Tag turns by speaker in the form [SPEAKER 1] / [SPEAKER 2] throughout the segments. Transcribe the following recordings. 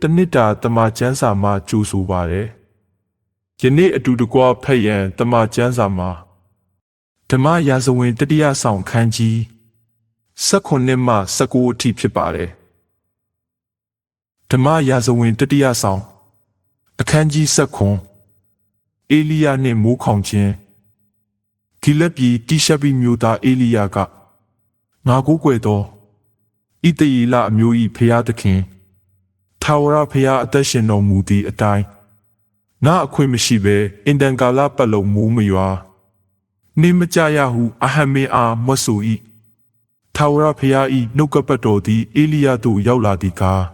[SPEAKER 1] တနစ်တာတမချန်းစာမှာကြိုဆိုပါတယ်ယနေ့အတူတကွဖတ်ရန်တမချန်းစာမှာဓမ္မရာဇဝင်တတိယဆောင်ခန်းကြီး16မှ19အထိဖြစ်ပါတယ်ဓမ္မရာဇဝင်တတိယဆောင်အခန်းကြီး16အေလိယနှင့်မိုးခေါင်ခြင်းဂိလက်ပြည်တိရှပိမျိုးသားအေလိယကငါကိုးကွယ်သောဣတယေလအမျိုး၏ဖျားသခင် ထာဝရဖျားအသက်ရှင်တော်မူသည့်အတိုင်းငါအခွင့်မရှိဘဲအင်တန်ကာလပတ်လုံးမိုးမရွာနေမကြရဟုအဟံမေအားမွတ်ဆို၏ထာဝရဖျား၏နှုတ်ကပတ်တော်သည်အေလိယသို့ရောက်လာသည်ကား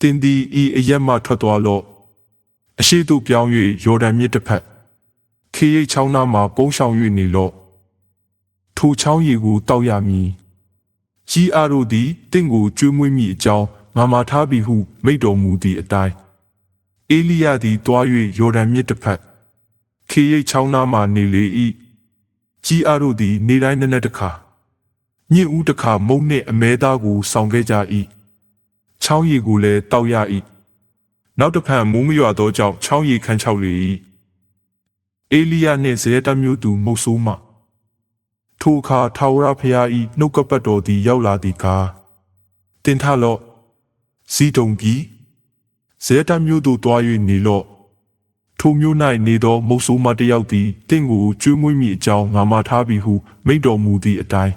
[SPEAKER 1] တင်သည်ဤအရက်မှထွက်သွားလော့အရှိတုပြောင်း၍ယော်ဒန်မြစ်တစ်ဖက်ခေရိတ်ချောင်းနားမှကုန်းဆောင်၍နေလော့ထိုချောင်းရီကိုတောက်ရမည်ကြီးအားတို့သည်တင့်ကိုကျွေးမွေးမိအကြောင်း ငါမှာထားပြီဟုမိန့်တော်မူသည့်အတိုင်းအေလိယသည်တွား၍ယော်ဒန်မြစ်တစ်ဖက်ခေရိတ်ချောင်းနားမှနေလေ၏ကြီးအားတို့သည်နေတိုင်းနက်နက်တစ်ခါညစ်ဦးတစ်ခါမုံနှင့်အမဲသားကိုဆောင်ခဲ့ကြ၏ချောင်းရီကိုလည်းတောက်ရ၏နောက်တစ်ဖန်မိုးမရွာသောကြောင့်ချောင်းရီခန်းချောက်လေ၏အေလိယနှင့်ဇေတမျိုးသူမုတ်ဆိုးမှထိုအခါထာဝရဘုရား၏နှုတ်ကပတ်တော်သည်ရောက်လာသည်ကားတင်ထလော့ စီတုံပြီဇေတမျိုးသူတွား၍နေလော့ထိုမျိုး၌နေသောမုတ်ဆိုးမတစ်ယောက်သည်တင့်ကိုကျွေးမွေးမိအကြောင်းငါမှထားပြီဟုမိန့်တော်မူသည့်အတိုင်း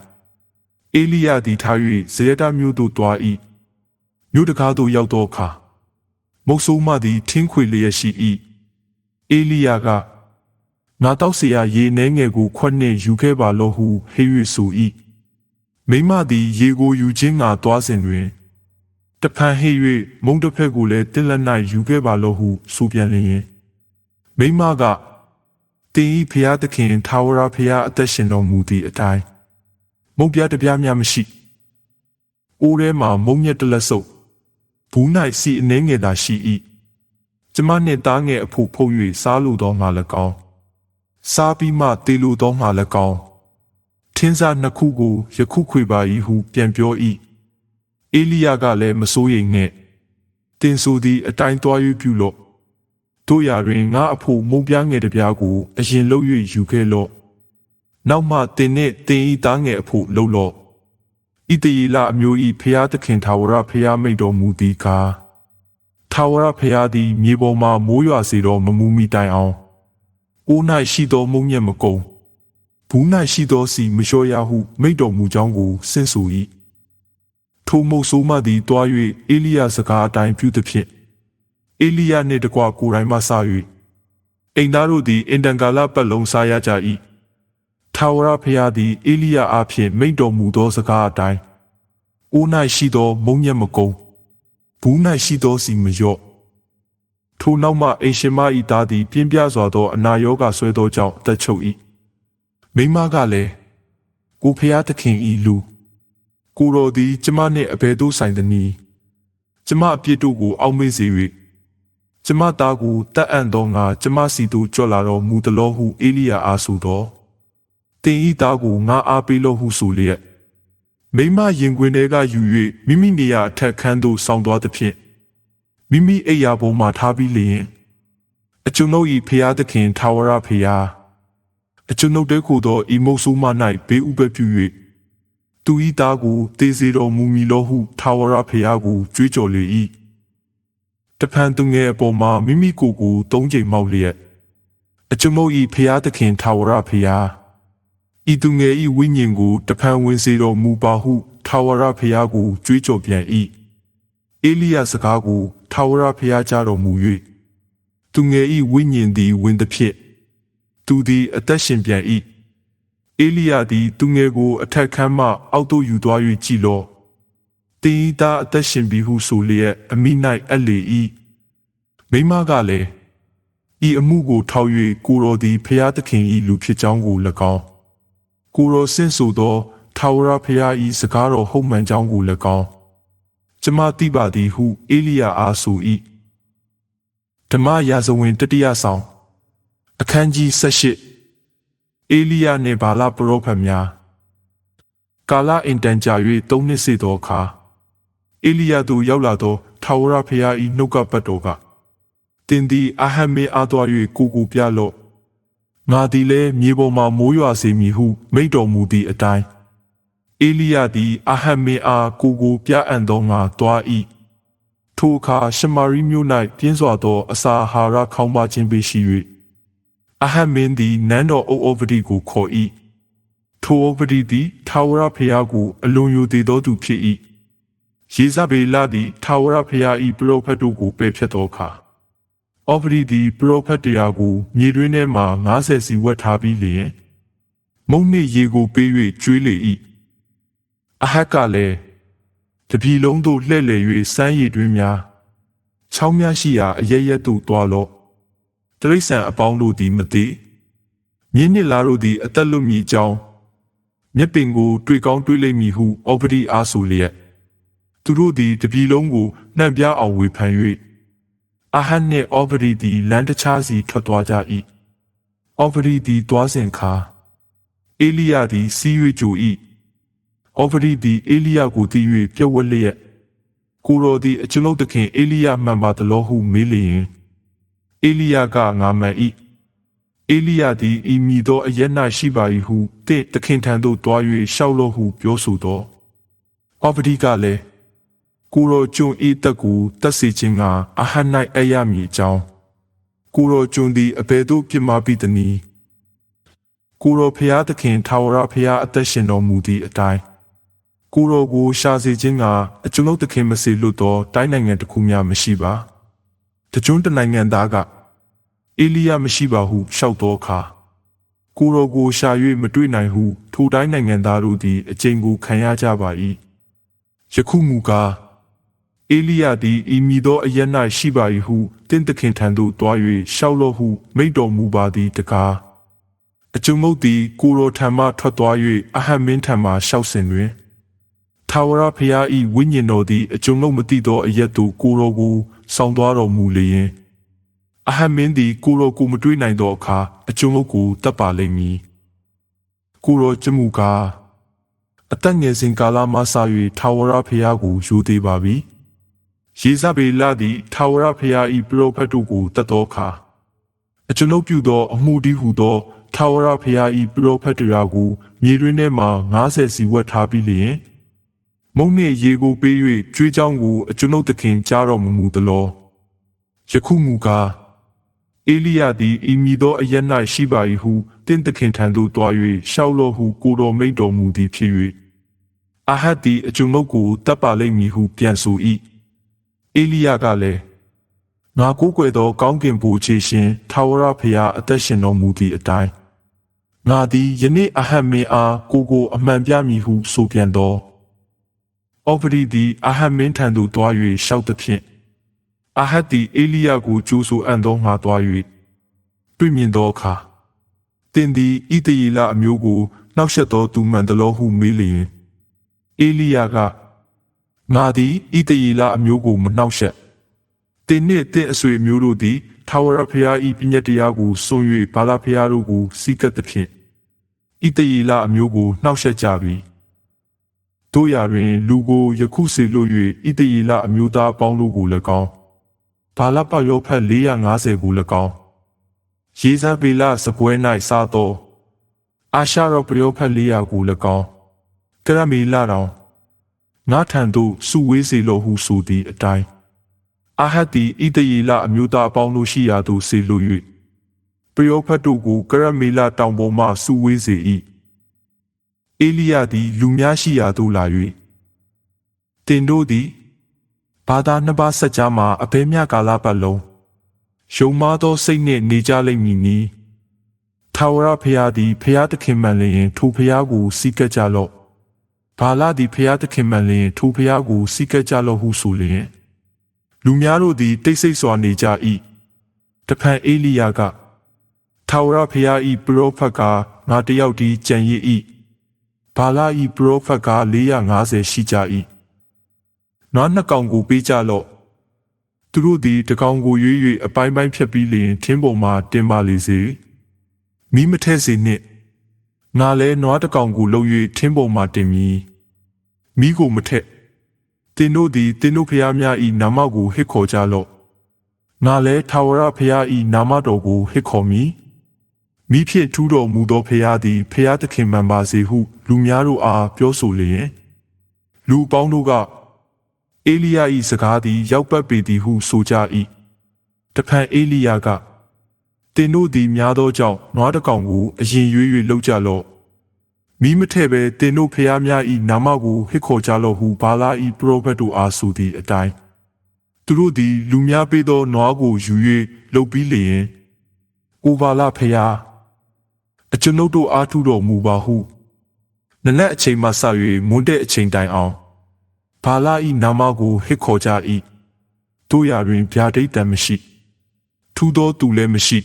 [SPEAKER 1] အေလိယသည်ထား၍ဇေတမျိုးသူတွား၏မြို့တကားသို့ရောက်သောအခါမုတ်ဆိုးမသည်ထင်းခွေလျက်ရှိ၏အေလိယကငါတောက်เสียရေနှဲငယ်ကိုခွက်နှင့်ယူခဲ့ပါလောဟုဟေ၍ဆို၏မိမသည်ရေကိုယူခြင်းငါသွားစဉ်တွင် တဖန်ဟေ၍မုံတစ်ဖက်ကိုလည်းတစ်လက်၌ယူခဲ့ပါလောဟုဆိုပြန်လျင်မိမကတင်းဤဖျားသခင်ထာဝရဖျားအသက်ရှင်တော်မူသည့်အတိုင်းမုံပြတပြားများမရှိအိုးထဲမှာမုံမြက်တစ်လက်စုပ်ဘူး၌စီအနှဲငယ်သာရှိ၏ကျမနှင့်သားငယ်အဖို့ဖုံး၍စားလိုသောငါ၎င်းစားပြီးမှတေလိုသောငါ၎င်းထင်းစားနှစ်ခုကိုယခုခွေပါ၏ဟုပြန်ပြော၏ အေလိယကလည်းမစိုးရိမ်နဲ့တင်ဆိုသည်အတိုင်းသွား၍ပြုလော့တို့ရာတွင်ငါအဖို့မုံပြားငယ်တစ်ပြားကိုအရင်လှုပ်၍ယူခဲ့လော့နောက်မှတင်နှင့်တင်ဤသားငယ်အဖို့လှုပ်လော့ဣတယေလအမျိုး၏ဖျားသခင်ထာဝရဖျားမိတ်တော်မူသည်ကားထာဝရဖျားသည်မြေပေါ်မှမိုးရွာစေတော်မမူမီတိုင်အောင်အိုး၌ရှိသောမုံမြတ်မကုံဘူး၌ရှိသောစီမလျှော့ရဟုမိတ်တော်မူကြောင်းကိုဆင့်ဆို၏ ထိုမုတ်ဆိုးမသည်တွား၍အေလိယစကားအတိုင်းပြုသဖြင့်အေလိယနှင့်တကွကိုယ်တိုင်မှစ၍အိမ်သားတို့သည်အင်တန်ကာလပတ်လုံးစားရကြ၏ထာဝရဘုရားသည်အေလိယအားဖြင့်မိန့်တော်မူသောစကားအတိုင်းအိုး၌ရှိသောမုံညက်မကုံဘူး၌ရှိသောစီမလျော့ထိုနောက်မှအိရှင်မ၏သားသည်ပြင်းပြစွာသောအနာရောဂါဆွဲသောကြောင့်အသက်ချုပ်၏မိမကလည်းကိုဖျားသခင်၏လူ ကိုတော်သည် ကျမနှင့်အဘယ်သို့ဆိုင်သနည်းကျမအပြစ်တို့ကို အောက်မေ့စေ၍ကျမသားကိုတတ်အံ့သောငါကျမစီသို့ကြွလာတော်မူသလောဟုအေလိယအားဆိုသောတင်ဤသားကိုငါအားပေးလို့ဟုဆိုလျက်မိမရင်ခွင်ထဲကယူ၍မိမိနေရာအထက်ခန်းသို့ဆောင်းသွားသဖြင့်မိမိအိယာပေါ်မှထားပြီးလျင်အကျွန်ုပ်၏ဖျားသခင်ထာဝရဖျားအကျွန်ုပ်တဲကိုသောဤမုတ်ဆိုးမ၌ဘေးဥပပြု၍ သူဤသားကိုတေးစေတော်မူမီလောဟုထာဝရဖျားကိုကြွေးကြော်လေ၏တဖန်သူငယ်အပေါ်မှာမိမိကိုယ်ကိုသုံးချိန်မောက်လျက်အကျွန်ုပ်၏ဖျားသခင်ထာဝရဖျားဤသူငယ်၏ဝိညာဉ်ကိုတဖန်ဝင်စေတော်မူပါဟုထာဝရဘုရားကိုကြွေးကြော်ပြန်၏အေလိယစကားကိုထာဝရဘုရားကြားတော်မူ၍သူငယ်၏ဝိညာဉ်သည်ဝင်သည်ဖြစ်သူသည်အသက်ရှင်ပြန်၏ အေလိယသည်သူငယ်ကို အထက်ခန်းမှအောက်သို့ယူသွား၍ကြည်လော့တင်းဤသားအသက်ရှင်ပြီဟုဆိုလျက်အမိ၌အပ်လေ၏မိမကလည်းဤအမှုကိုထောက်၍ကိုတော်သည်ဖျားသခင်၏လူဖြစ်ကြောင်းကို၎င်းကိုရောဆင့်ဆိုသောထာဝရဘုရား၏စကားတော်ဟုတ်မှန်ကြောင်းကို၎င်းကျမသိပါသည်ဟုအေလိယအားဆို၏ဓမ္မရာဇဝင်တတိယဆောင်အခန်းကြီး78 အေလိယနှင့်ဘာလပရောဖက်များကာလအင်တန်ကြာ၍သုံးနှစ်စေသောအခါအေလိယသို့ရောက်လာသောထာထာဝရဖျားဤနှုတ်ကပတ်တော်ကတင်သည်အဟံမေအားသွား၍ကိုကိုပြလော့ငါသည်လည်းမြေပေါ်မှမိုးရွာစေမည်ဟု မိန့်တော်မူသည့်အတိုင်းအေလိယသည်အဟံမေအားကိုကိုပြအံ့သောငါသွား၏ထိုအခါရှမာရိမြို့၌ပြင်းစွာသောအစာအာဟာရခေါင်းပါခြင်းပေရှိ၍ အဟံမင်းသည်နန်းတော်အုပ်ဩပတိကိုခေါ်၏ထိုဩပတိသည်ထာဝရဖျားကိုအလွန်ယိုသေးသောသူဖြစ်၏ယေဇဗေလသည်ထာဝရဖျား၏ပရောဖက်တို့ကိုပယ်ဖျက်သောအခါဩပတိသည်ပရောဖက်တရားကိုမြေတွင်းထဲမှ90စီဝတ်ထားပြီးလျင်မုံနှင့်ရေကိုပေး၍ကျွေးလေ၏အဟက်ကလည်းတပြီလုံးသို့လှဲ့လေ၍စမ်းရည်တွင်များချောင်းများရှိရာအရရက်သို့တွားလော့ တရိษံအပေါင်းတို့သည်မသိမြင်းနှင့်လာတို့သည်အသက်လွတ်မည်အကြောင်းမြက်ပင်ကိုတွေ့ကောင်းတွေ့လိမ့်မည်ဟုဩပတိအားဆိုလျက်သူတို့သည်တပြီလုံးကိုနှံ့ပြအောင်ဝေဖန်၍အာဟန်နှင့်ဩပတိသည်လမ်းတခြားစီထွက်သွားကြ၏ဩပတိသည်တွားစဉ်ခါအေလိယသည်စီး၍ကြို၏ဩပတိသည်အေလိယကိုတည်၍ပြုတ်ဝက်လျက်ကိုရောသည်အကျွန်ုပ်သခင်အေလိယမှန်ပါသလောဟုမေးလျင် အေလိယကငါမှန်၏အေလိယသည်ဤမည်သောအရက်၌ရှိပါ၏ဟုတင့်သခင်ထံသို့တွား၍ရှောက်လို့ဟုပြောဆိုသောဩပတိကလည်းကိုရောကျွန်ဤတက်ကိုတက်စေခြင်းကအဟန်၌အယမည်အကြောင်းကိုရောကျွန်သည်အဘယ်သို့ပြစ်မှားပြီးသနည်းကိုရောဖျားသခင်ထာဝရဖျားအသက်ရှင်တော်မူသည့်အတိုင်းကိုရောကိုရှာစေခြင်းကအကျွန်ုပ်သခင်မစေလွတ်သောတိုင်းနိုင်ငံတစ်ခုများမရှိပါ တကြွန်းတနိုင်ငံသားကအေလိယမရှိပါဟုလျှောက်သောအခါကိုရောကိုရှာ၍မတွေ့နိုင်ဟု ထိုတိုင်းနိုင်ငံသားတို့သည်အကျဉ်ကိုခံရကြပါ၏ယခုမူကားအေလိယသည်ဤမည်သောအရ၌ရှိပါ၏ဟုတင့်တခင်ထံသို့တွား၍ရှောက်လို့ဟု မိန့်တော်မူပါသည်တကားအကျုံမုတ်သည်ကိုရောထံမှထွက်သွား၍အဟံမင်းထံမှရှောက်စဉ်တွင်ထာဝရဘုရား၏ဝိညာဉ်တော်သည်အကျုံမုတ်မသိသောအရက်သို့ကိုရောကို ဆောင်သွားတော်မူလျင်အဟံမင်းသည်ကိုရောကိုမတွေ့နိုင်သောအခါအကျုံမုတ်ကိုတတ်ပါလိမ့်မည်ကိုရောကြမှုကားအသက်ငယ်စဉ်ကာလမှစ၍ထာဝရဘုရားကိုယူသေးပါပြီယေဇဗေလသည်ထာဝရဘုရား၏ပရောဖက်တို့ကိုတတ်သောအခါအကျွန်ုပ်ပြုသောအမှုဒီဟုသောထာဝရဘုရား၏ပရောဖက်တရားကိုမြေတွင်ထဲမှ90စီဝတ်ထားပြီးလျင် မုံနှင့်ရေကိုပေး၍ကြွေးကြောင်းကိုအကျွန်ုပ်သခင်ကြားတော်မမူသလောယခုမူကားအေလိယသည်ဤမည်သောအရ၌ရှိပါ၏ဟုတင့်သခင်ထံသို့တွား၍ရှောက်လို့ဟုကိုတော်မိန့်တော်မူသည်ဖြစ်၍အာဟတ်သည်အကျွန်ုပ်ကိုတတ်ပါလိမ့်မည်ဟုပြန်ဆို၏အေလိယကလည်းငါကိုးကွယ်သောကောင်းကင်ဘုရားရှင်ထာဝရဘုရားအသက်ရှင်တော်မူသည့်အတိုင်းငါသည်ယနေ့အဟံမင်းအားကိုကိုအမှန်ပြမည်ဟုဆိုပြန်သော ဩပရိသည်အဟံမင်းထံသို့တွား၍ရှောက်သည်ဖြင့်အာဟတ်သည်အေလိယကိုကြိုးဆိုအံ့သောငါတွား၍တွေ့မြင်သောအခါတင်သည်ဣတယေလအမျိုးကိုနှောက်ယှက်သောသူမှန်သလောဟုမေးလျင်အေလိယကငါသည်ဣတယေလအမျိုးကိုမနှောက်ယှက်တင်နှင့်တင့်အဆွေမျိုးတို့သည်ထာဝရဘုရား၏ပညတ်တရားကိုစွန့်၍ဘာလဘုရားတို့ကိုစီးကပ်သဖြင့်ဣတယေလအမျိုးကိုနှောက်ယှက်ကြပြီ တို့ရာတွင် လူကိုယခုစေလို့၍ဣတယေလအမျိုးသားအပေါင်းတို့ကို၎င်းဘာလပယောဖက်450ကို၎င်းရေဇဗေလစပွဲ၌စားသောအာရှာရောပယောဖက်400ကို၎င်းကရမီလာတော်ငါထံသို့စုဝေးစေလိုဟုဆိုသည့်အတိုင်းအာဟတ်သည်ဣတယေလအမျိုးသားအပေါင်းတို့ရှိရာသို့ဆေလို၍ပယောဖတ်တို့ကိုကရမေလတောင်ပေါ်မှစုဝေးစေ၏ အေလိယသည် လူများရှိရာသို့လာ၍တင်တို့သည်ဘာသာနှစ်ပါးဆက်ကြားမှာအဘဲမြကာလပတ်လုံးယုံမားသောစိတ်နှင့်နေကြလိမ့်မည်နီထာဝရဘုရားသည်ဘုရားသခင်မှန်လျင်ထိုဘုရားကိုစီးကပ်ကြလော့ဘာလသည်ဖျားသခင်မှန်လျင်ထိုဖျားကိုစီကပ်ကြလော့ဟုဆိုလျင်လူများတို့သည်တိတ်ဆိတ်စွာနေကြ၏တဖန်အေလိယကထာဝရဖျား၏ပရောဖက်ကငါတယောက်တည်းကြံရည်၏ ဘာလ၏ပရောဖက်က450ရှိကြ၏နွားနှစ်ကောင်ကိုပေးကြလော့သူတို့သည်တကောင်ကိုရွေး၍အပိုင်းပိုင်းဖြတ်ပြီးလျင်ထင်းပေါ်မှတင်ပါလေစေမိမထဲစေနှင့်ငါလဲနွားတကောင်ကိုလှုပ်၍ထင်းပေါ်မှတင်မည်မိကိုမထက်တင်တို့သည်တင်တို့ဖျားများဤနာမကိုဟစ်ခေါ်ကြလော့ငါလည်းထာဝရဖျားဤနာမတော်ကိုဟစ်ခေါ်မည် မိဖြင့်ထူးတော်မူသောဖျားသည်ဖျားသခင်မှန်ပါစေဟု လူများတို့အားပြောဆိုလျင်လူပေါင်းတို့ကအေလိယ၏စကားသည်ရောက်ပတ်ပေသည်ဟုဆိုကြ၏တဖန်အေလိယကတင်တို့သည်များသောကြောင့်နွားတစ်ကောင်ကိုအရင်ရွေး၍လှုပ်ကြလော့မိမထဲ့ပဲတင်တို့ဖျားများ၏နာမကိုဟစ်ခေါ်ကြလော့ဟုဘာလာ၏ပရောဖက်တို့အားဆိုသည့်အတိုင်းသူတို့သည်လူများပေးသောနွားကိုယူ၍လှုပ်ပြီးလျင်ကိုဘာလာဖျား အကျွန်ုပ်တို့အားထုတော်မူပါဟုနနက်အချိန်မှစ၍မွန်းတဲ့အချိန်တိုင်အောင်ဘာလာ၏နာမကိုဟစ်ခေါ်ကြ၏တို့ရတွင်ဗျာဒိတ်တံမရှိ ထူသောသူလည်းမရှိ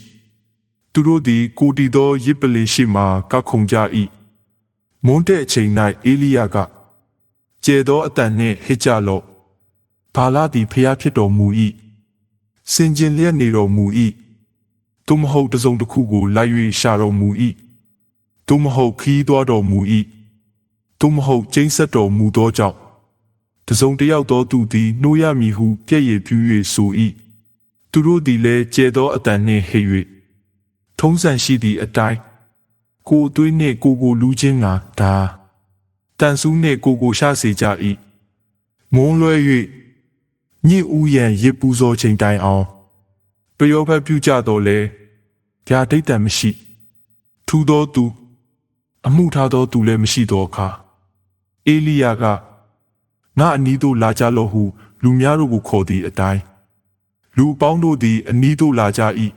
[SPEAKER 1] သူတို့သည် ကိုတီသောရစ်ပလင်ရှိမှကခုန်ကြ၏မွန်းတဲ့အချိန်၌အေလိယကကျဲသောအတန်နှင့်ဟစ်ကြလော့ဘာလာသည်ဖျားဖြစ်တော်မူ၏စင်ကျင်လျက်နေတော်မူ၏ သူမဟုတ်တစုံတစ်ခုကိုလိုက်၍ရှာတော်မူ၏သူမဟုတ်ခီးသွားတော်မူ၏သူမဟုတ်ကျိန်းဆက်တော်မူသောကြောင့်တစုံတစ်ယောက်သောသူသည်နှိုးရမည်ဟုပြည့်ရည်ပြူ၍ဆို၏သူတို့သည်လည်းကျဲသောအတန်နှင့်ဟစ်၍ထုံးစံရှိသည့်အတိုင်းကိုယ်အသွေးနှင့်ကိုယ်ကိုလူချင်းကဒါတန်ဆူးနှင့်ကိုယ်ကိုရှာစေကြ၏မုန်းလွဲ၍ညစ်ဥယံရစ်ပူဇော်ချိန်တိုင်အောင် ပယောဖက်ပြုကြတော်လဲဗျာဒိတ်တံမရှိထူသောသူ အမှုထားသောသူလည်းမရှိသောအခါအေလိယကငါအနီးသို့လာကြလော့ဟု လူများတို့ကိုခေါ်သည့်အတိုင်းလူအပေါင်းတို့သည် အနီးသို့လာကြ၏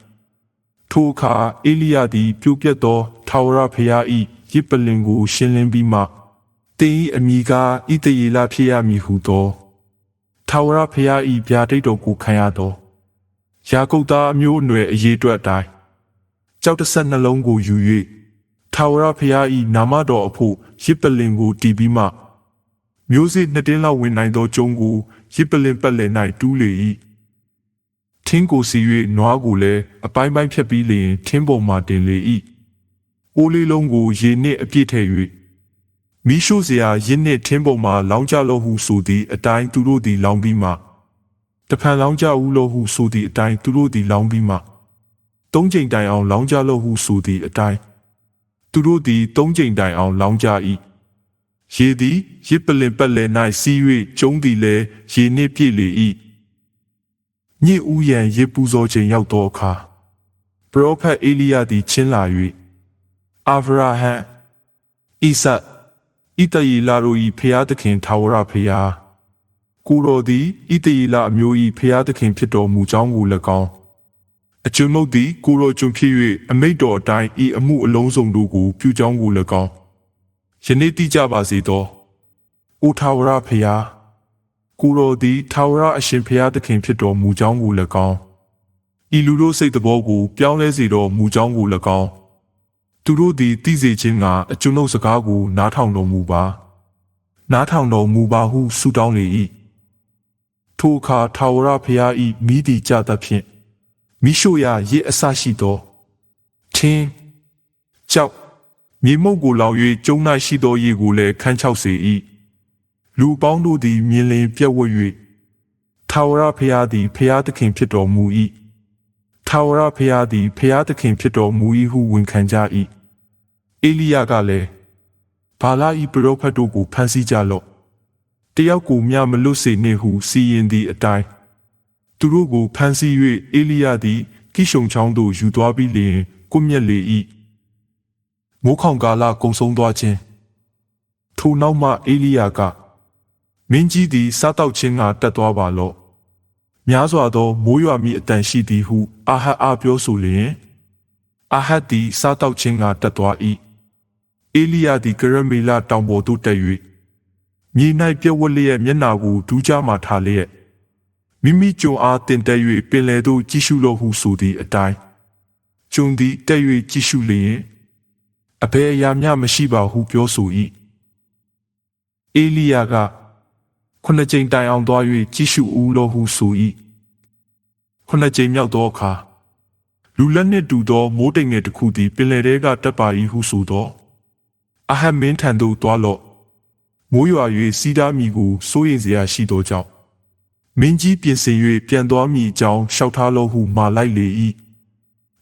[SPEAKER 1] ထိုအခါအေလိယသည် ပြုတ်ပြတ်သောထာဝရဘုရား၏ရစ်ပလင်ကို ရှင်းလင်းပြီးမှတင်း၏အမိကားဣတယေလဖြစ်ရမည်ဟုသောထာဝရဘုရား၏ဗျာဒိတ်တော်ကိုခံရသော ယာကုပ်သားအမျိုးအနွယ်အရေးအတွက်အတိုင်းကြောက်တဆက်နှလုံးကိုယူ၍ထာဝရဘုရား၏နာမတော်အဖို့ရစ်ပလင်ကိုတီးပြီးမှမျိုးစေ့နှစ်တင်းလောက်ဝင်နိုင်သောကျုံကိုရစ်ပလင်ပတ်လည်၌တူးလေ၏ထင်းကိုစီ၍နွားကိုလည်းအပိုင်းပိုင်းဖြတ်ပြီးလျင်ထင်းပေါ်မှတင်လေ၏အိုးလေးလုံးကိုရေနှင့်အပြည့်ထည့်၍မိရှုစရာရင်းနှင့်ထင်းပေါ်မှလောင်းကြလောဟုဆိုသည်အတိုင်းသူတို့သည်လောင်းပြီးမှ တဖန်လောင်းကြဦးလောဟုဆိုသည်အတိုင်းသူတို့သည်လောင်းပြီးမှသုံးချိန်တိုင်အောင်လောင်းကြလောဟုဆိုသည်အတိုင်းသူတို့သည်သုံးချိန်တိုင်အောင်လောင်းကြ၏ရေသည်ရစ်ပလင်ပတ်လည်၌စီး၍ကျုံးသည်လည်းရေနှင့်ပြည့်လေ၏ညစ်ဥယံရေပူဇော်ချိန်ရောက်သောအခါပရောဖက်အေလိယသည်ချင်းလာ၍အာဗရာဟံဣဆတ်ဣတယေလတို့၏ဖျားသခင်ထာဝရဖျား ကိုတော်သည်ဣတယေလအမျိုး၏ဖျားသခင်ဖြစ်တော်မူကြောင်းကို၎င်းအကျွန်ုပ်သည်ကိုတော်ကျွန်ဖြစ်၍အမိတ်တော်အတိုင်းဤအမှုအလုံးစုံတို့ကိုပြုကြောင်းကို၎င်းယနေ့တိကြပါစေသောအိုထာဝရဖျားကိုတော်သည်ထာဝရအရှင်ဖျားသခင်ဖြစ်တော်မူကြောင်းကို၎င်းဤလူတို့စိတ်တော်ကိုပြောင်းလဲစေတော်မူကြောင်းကို၎င်းသူတို့သည်သိစေခြင်းကအကျွန်ုပ်စကားကိုနားထောင်တော်မူပါနားထောင်တော်မူပါဟုဆုတောင်းလေ၏ ထိုအခါထာဝရဘုရား၏မိသည်ကြသဖြင့်မိရှုရာရစ်အဆရှိသောထင်းကြောက်မြေမုတ်ကိုလောင်၍ကျုံ၌ရှိသောရေကိုလည်းခန်းချောက်စေ၏လူပေါင်းတို့သည်မြင်လင်ပြက်ဝတ်၍ထာဝရဘုရားသည်ဘုရားသခင်ဖြစ်တော်မူ၏ထာဝရဘုရားသည်ဘုရားသခင်ဖြစ်တော်မူ၏ဟုဝန်ခံကြ၏အေလိယကလည်းဘာလာဤပရောဖက်တို့ကိုဖန်ဆီးကြလော့ တယောက်ကိုမျှမလွတ်စေနှင့်ဟုစီရင်သည့်အတိုင်းသူတို့ကိုဖန်ဆီး၍အေလိယသည်ကိရှုံချောင်းသို့ယူသွားပြီးလျှင်ကိုမျက်လေ၏မိုးခေါင်ကာလကုံဆုံးသွားခြင်းထိုနောက်မှအေလိယကမင်းကြီးသည်စားတောက်ခြင်းကတက်သွားပါလော့များစွာသောမိုးရွာမိအတန်ရှိသည်ဟု အာဟတ်အားပြောဆိုလျင်အာဟတ်သည်စားတောက်ခြင်းကတက်သွား၏အေလိယသည်ကရမေလတောင်ပေါ်သို့တက်၍ မြေ၌ပြက်ဝက်လျက်မျက်နာကိုဒူးကြားမှထားလျက်မိမိကြုံအားတင်တက်၍ပင်လယ်သို့ကြည့်ရှုလော့ဟုဆိုသည့်အတိုင်းကျုံသည်တက်၍ကြည့်ရှုလျင်အဘယ်အရာမျှမရှိပါဟုပြောဆို၏အေလိယကခုနှစ်ကြိမ်တိုင်အောင်သွား၍ကြည့်ရှုဦးလော့ဟုဆို၏ခုနှစ်ကြိမ်မြောက်သောအခါလူလက်နှင့်တူသောမိုးတိမ်ငယ်တစ်ခုသည်ပင်လယ်ထဲကတက်ပါ၏ဟုဆိုသောအဟမင်းထံသို့သွားလော့ မမိုးရွာ၍စီးတားမိကိုစိုးရိမ်စရာရှိသောကြောင့်မင်းကြီးပြင်ဆင်၍ပြန်သွားမိအကြောင်းလျှောက်ထားလို့ဟုမှာလိုက်လေ၏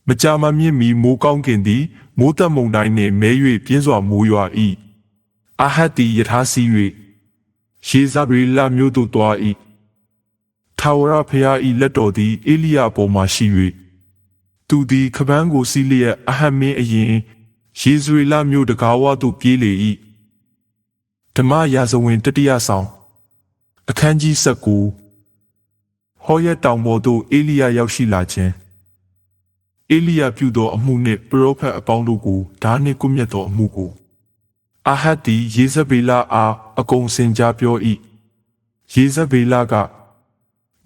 [SPEAKER 1] မကြာမမြင့်မီမိုးကောင်းကင်သည်မိုးသက်မုန်တိုင်းနှင့်မဲ၍ပြင်းစွာမိုးရွာ၏အာဟတ်သည်ယထာစီ၍ရေဇဗရီလာမြို့သို့သွား၏ထာဝရဘုရား၏လက်တော်သည်အေလိယပေါ်မှရှိ၍သူသည်ခပန်းကိုစီးလျက်အဟတ်မင်းအရင်ယေဇရေလမြို့တကားဝသို့ပြေးလေ၏ ဓမ္မရာဇဝင်တတိယဆောင်အခန်းကြီး19ဟောရက်တောင်ပေါ်သို့အေလိယရောက်ရှိလာခြင်းအေလိယပြုသောအမှုနှင့်ပရောဖက်အပေါင်းတို့ကိုဓာနှင့်ကွမျက်သောအမှုကိုအာဟတ်သည်ယေဇဗေလအားအကုန်စင်ကြားပြော၏ယေဇဗေလက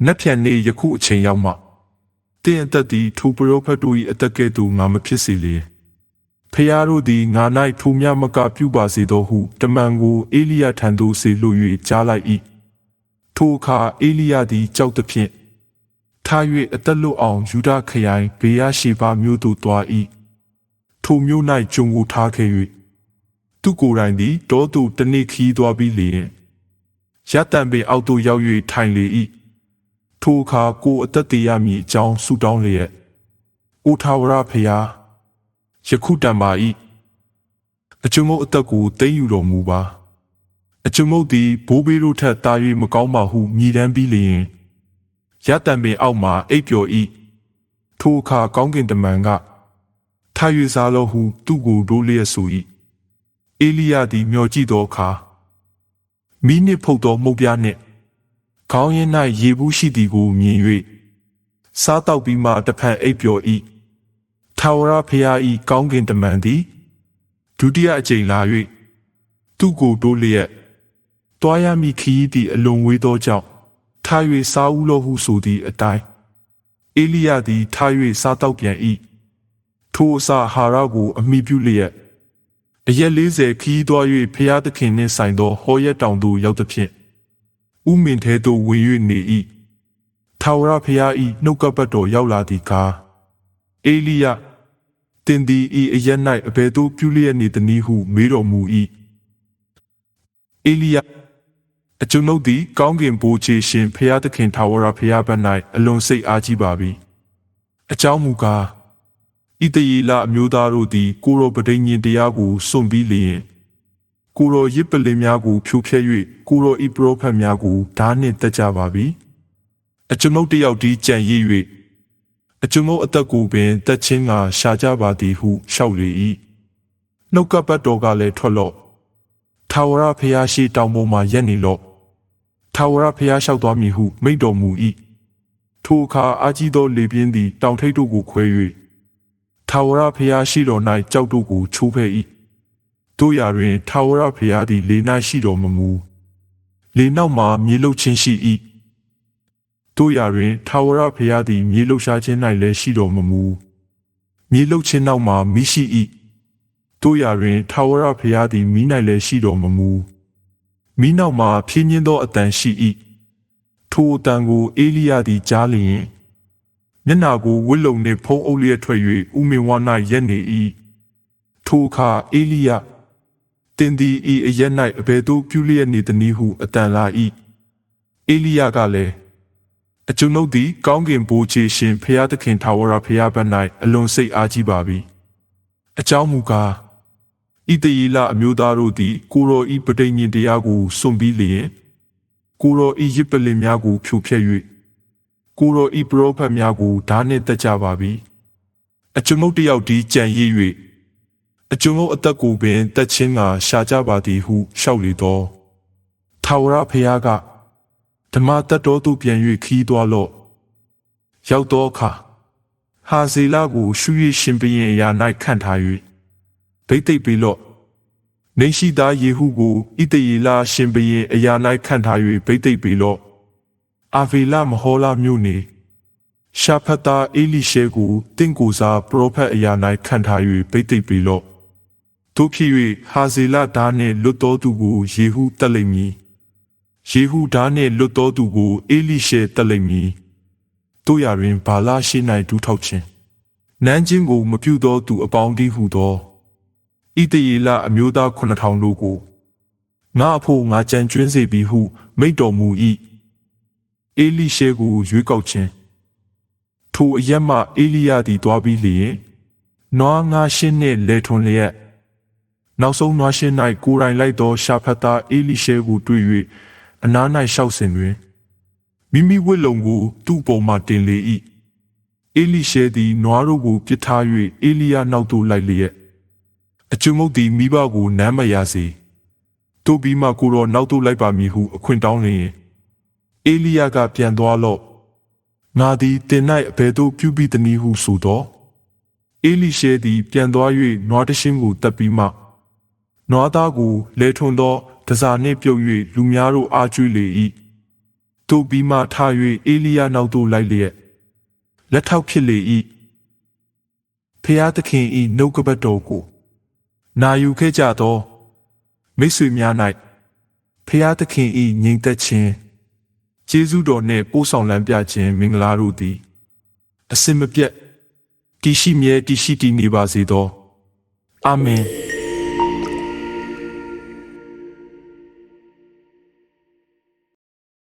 [SPEAKER 1] နက်ဖြန်နေ့ယခုအချိန်ရောက်မှတင်းအသက်သည်ထိုပရောဖက်တို့၏အသက်ကဲ့သို့ငါမဖြစ်စေလေ ဖျားတို့သည်ငါ၌ထိုမြမကပြုပါစေသောဟုတမန်ကိုအေလိယထံသို့ဆေလွှတ်၍ကြားလိုက်၏ထိုအခါအေလိယသည်ကြောက်သဖြင့်ထား၍အသက်လွတ်အောင်ယူဒခရိုင်ဘေးရရှိပါမြို့သို့သွား၏ထိုမြို့၌ဂျုံကိုထားခဲ့၍သူကိုယ်တိုင်သည်တောသို့တနေ့ခီးသွားပြီးလျင်ရတံပေအောက်သို့ရောက်၍ထိုင်လေ၏ထိုအခါကိုအသက်သေးရမည်အကြောင်းဆုတောင်းလျက်အိုထာဝရဖျား ယခုတံပါ၏အကျွန်ုပ်အသက်ကိုသိမ်းယူတော်မူပါအကျွန်ုပ်သည်ဘိုးဘေးတို့ထက်သာ၍မကောင်းပါဟုမြည်တမ်းပြီးလျင်ရတံပင်အောက်မှအိပ်ပျော်၏ထိုအခါကောင်းကင်တမန်ကထား၍စားလောဟုသူ့ကိုဒိုးလျက်ဆို၏အေလိယသည်မျောကြည့်သောအခါမိနစ်ဖုတ်သောမှုတ်ပြားနှင့်ခေါင်းရင်း၌ရေဘူးရှိသည်ကိုမြင်၍စားတောက်ပြီးမှတဖန်အိပ်ပျော်၏ ထာဝရဖျား၏ကောင်းကင်တမန်သည်ဒုတိယအကြိမ်လာ၍သူ့ကိုတိုးလျက်တွားရမည်ခရီးသည်အလွန်ဝေးသောကြောင့်ထား၍စားဦးလို့ဟုဆိုသည့်အတိုင်းအေလိယသည်ထား၍စားတောက်ပြန်၏ထိုအစာဟာရကိုအမိပြုလျက်အရက်40ခီးသွား၍ဖျားသခင်နှင့်ဆိုင်သောဟောရက်တောင်သို့ရောက်သည်ဖြင့်ဥမင်ထဲသို့ဝင်၍နေ၏ထာဝရဖျား၏နှုတ်ကပတ်တော်ရောက်လာသည်ကားအေလိယ တင်သည်ဤအရက်၌အဘယ်သို့ပြုလျက်နေသနည်းဟုမေးတော်မူ၏အေလိယအကျွန်ုပ်သည်ကောင်းကင်ဘိုးချေရှင်ဖျားသခင်ထာဝရဖျားဘက်၌အလွန်စိတ်အားကြီးပါပြီအကြောင်းမူကားဣတယေလအမျိုးသားတို့သည် ကိုရောပဋိညင်တရားကိုစွန့်ပြီးလျင်ကိုရောရစ်ပလင်များကိုဖြိုဖျက်၍ကိုရောဤပရောဖက်များကိုဓာနှင့်တက်ကြပါပြီအကျွန်ုပ်တယောက်ဒီကြံရည်၍ အကျွန်ုပ်အသက်ကိုပင်တက်ချင်းကရှာကြပါသည်ဟုလျှောက်လေ၏နှုတ်ကပတ်တော်ကလည်းထွက်လော့ထာဝရဖျားရှိတောင်ပေါ်မှရက်နေလော့ထာဝရဖျားလျှောက်သွားမည်ဟုမိန့်တော်မူ၏ထိုအခါအာကြီးသောလေပြင်းသည်တောင်ထိပ်တို့ကိုခွဲ၍ထာဝရဖျားရှိတော်၌ကြောက်တို့ကိုချိုးဖဲ့၏တို့ရာတွင်ထာဝရဖျားသည်လေ၌ရှိတော်မမူလေနောက်မှမြေလုတ်ခြင်းရှိ၏ တို့ရာတွင်ထာဝရဘုရားသည်မြေလှုပ်ရှားခြင်း၌လည်းရှိတော်မမူမြေလှုပ်ခြင်းနောက်မှာမိရှိ၏တို့ရာတွင်ထာဝရဘုရားသည်မိ၌လည်းရှိတော်မမူမိနောက်မှာဖြင်းညင်းသောအတန်ရှိ၏ထိုအတန်ကိုအေလိယသည်ကြားလျင်မျက်နာကိုဝစ်လုံနှင့်ဖုံးအုပ်လျက်ထွက်၍ဥမင်ဝါ၌ရက်နေ၏ထိုအခါအေလိယတင်သည်ဤအရက်၌အဘယ်သို့ပြုလျက်နေသနည်းဟုအတန်လာ၏အေလိယကလည်း အကျွန်ုပ်သည်ကောင်းကင်ဘိုးချေရှင်ဖျားသခင်ထာဝရဖျားဘက်၌အလွန်စိတ်အားကြီးပါပြီအကြောင်းမူကားဣတယေလအမျိုးသားတို့သည် ကိုရောဤပဋိညင်တရားကိုစွန့်ပြီးလျင်ကိုရောဤရစ်ပလင်များကိုဖြိုဖျက်၍ကိုရောဤပရောဖက်များကိုဓာနှင့်တက်ကြပါပြီအကျွန်ုပ်တယောက်ဒီကြံရည်၍အကျွန်ုပ်အသက်ကိုပင်တက်ချင်းကရှာကြပါသည်ဟုလျှောက်လေသောထာဝရဖျားက ဓမ္မတတ်တော်သို့ပြန်၍ခီးသွားလော့ရောက်သောအခါဟာဇေလကိုရှု၍ရှင်ဘရင်အရာ၌ခန့်ထား၍ဗိသိက်ပေလော့နေရှိသားယေဟုကိုဣတယေလရှင်ဘရင်အရာ၌ခန့်ထား၍ဗိသိက်ပေလော့အာဗေလမဟောလာမြို့နေရှာဖတ်သားအေလိရှေကိုတင့်ကိုစားပရောဖက်အရာ၌ခန့်ထား၍ဗိသိက်ပေလော့တို့ဖြစ်၍ဟာဇေလဓာနှင့်လွတ်တော်သူကိုယေဟုတက်လိမ့်မည် ယေဟုဒါနှင့်လွတ်တော်သူကိုအေလိရှေတက်လိမ့်မည်တို့ရတွင်ဘာလရှိ၌ဒူးထောက်ခြင်းနန်းချင်းကိုမပြုသောသူအပေါင်းတည်းဟုသောဣတယေလအမျိုးသား9000တို့ကိုငါအဖို့ငါကြံကျွင်းစေပြီဟု မိန့်တော်မူ၏အေလိရှဲကိုရွေးကောက်ခြင်းထိုအရက်မှအေလိယသည်တွားပြီးလျင်နွားငါရှင်းနှင့်လဲထွန်လျက်နောက်ဆုံးနွားရှင်း၌ကိုယ်တိုင်လိုက်သောရှာဖတ်သားအေလိရှဲကိုတွေ့၍ အနား၌ရှောက်ဆင်တွင်မိမိဝတ်လုံကိုသူ့ပုံမှတင်လေ၏အေလိရှဲသည်နွားတို့ကိုပြစ်ထား၍အေလိယနောက်သို့လိုက်လျက်အကျွမုတ်သည်မိဘကိုနမ်းမရစေတို့ပြီးမှကိုတော်နောက်သို့လိုက်ပါမည်ဟုအခွင့်တောင်းလျင်အေလိယကပြန်သွားလော့ငါသည်တင်၌အဘယ်သို့ပြုပြီးသနည်းဟုဆိုသောအေလိရှဲသည်ပြန်သွား၍နွားတရှင်းကိုတပ်ပြီးမှနွားသားကိုလဲထွန်သော တစားနှင့်ပြုတ်၍လူများတို့အားကျွေးလေ၏တို့ပြီးမှထ၍အေလိယနောက်သို့လိုက်လျက်လက်ထောက်ဖြစ်လေ၏ဖျားသခင်၏နှုတ်ကပတ်တော်ကိုနာယူခဲ့ကြသောမိတ်ဆွေများ၌ဖျားသခင်၏ညီသက်ခြင်းကျေးဇူးတော်နှင့်ပို့ဆောင်လမ်းပြခြင်းမင်္ဂလာတို့သည်အစင်မပြတ်တည်ရှိမြဲတည်ရှိတည်နေပါစေသောအာမင်